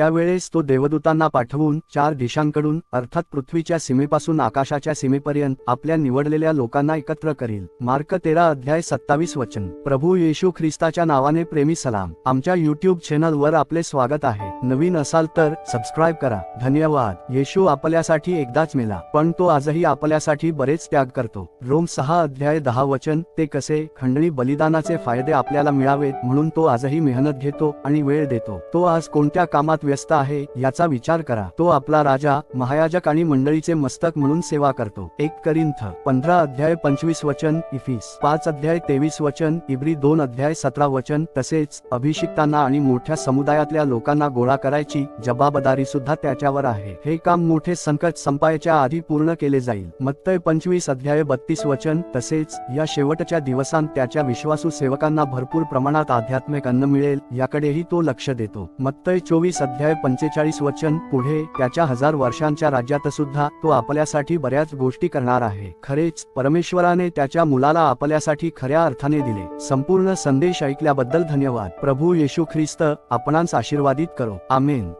त्यावेळेस तो देवदूतांना पाठवून चार दिशांकडून अर्थात पृथ्वीच्या सीमेपासून आकाशाच्या सीमेपर्यंत आपल्या निवडलेल्या लोकांना एकत्र करील. मार्क तेरा अध्याय सत्तावीस वचन. प्रभू येशू ख्रिस्ताच्या नावाने प्रेमी सलाम. आमच्या युट्यूब चॅनलवर आपले स्वागत आहे. नवीन असाल तर सबस्क्राईब करा. धन्यवाद. येशू आपल्यासाठी एकदाच मेला पण तो आजही आपल्यासाठी बरेच त्याग करतो. रोम सहा अध्याय दहा वचन ते कसे? खंडणी बलिदानाचे फायदे आपल्याला मिळावेत म्हणून तो आजही मेहनत घेतो आणि वेळ देतो. तो आज कोणत्या कामात व्यस्त आहे याचा विचार करा. तो आपला राजा महायाजक आणि मंडळीचे मस्तक म्हणून सेवा करतो. एक करिंथ पंधरा अध्याय पंचवीस वचन इफिस पाच अध्याय तेवीस वचन इब्री दोन अध्याय सतरा वचन तसेच अभिषिक्तांना आणि मोठ्या समुदायातल्या लोकांना गोळा करायची जबाबदारी सुद्धा त्याच्यावर आहे. हे काम मोठे संकट संपायच्या आधी पूर्ण केले जाईल. मत्तय पंचवीस अध्याय बत्तीस वचन तसेच या शेवटच्या दिवसांत त्याच्या विश्वासू सेवकांना भरपूर प्रमाणात आध्यात्मिक अन्न मिळेल याकडेही तो लक्ष देतो. मत्तय चोवीस अध्याय पंचेचाळीस वचन पुढे त्याच्या हजार वर्षांच्या राज्यात सुद्धा तो आपल्यासाठी बऱ्याच गोष्टी करणार आहे. खरेच परमेश्वराने त्याच्या मुलाला आपल्यासाठी खऱ्या अर्थाने दिले. संपूर्ण संदेश ऐकल्याबद्दल धन्यवाद. प्रभू येशू ख्रिस्त आपणांस आशीर्वादित करो. Amen.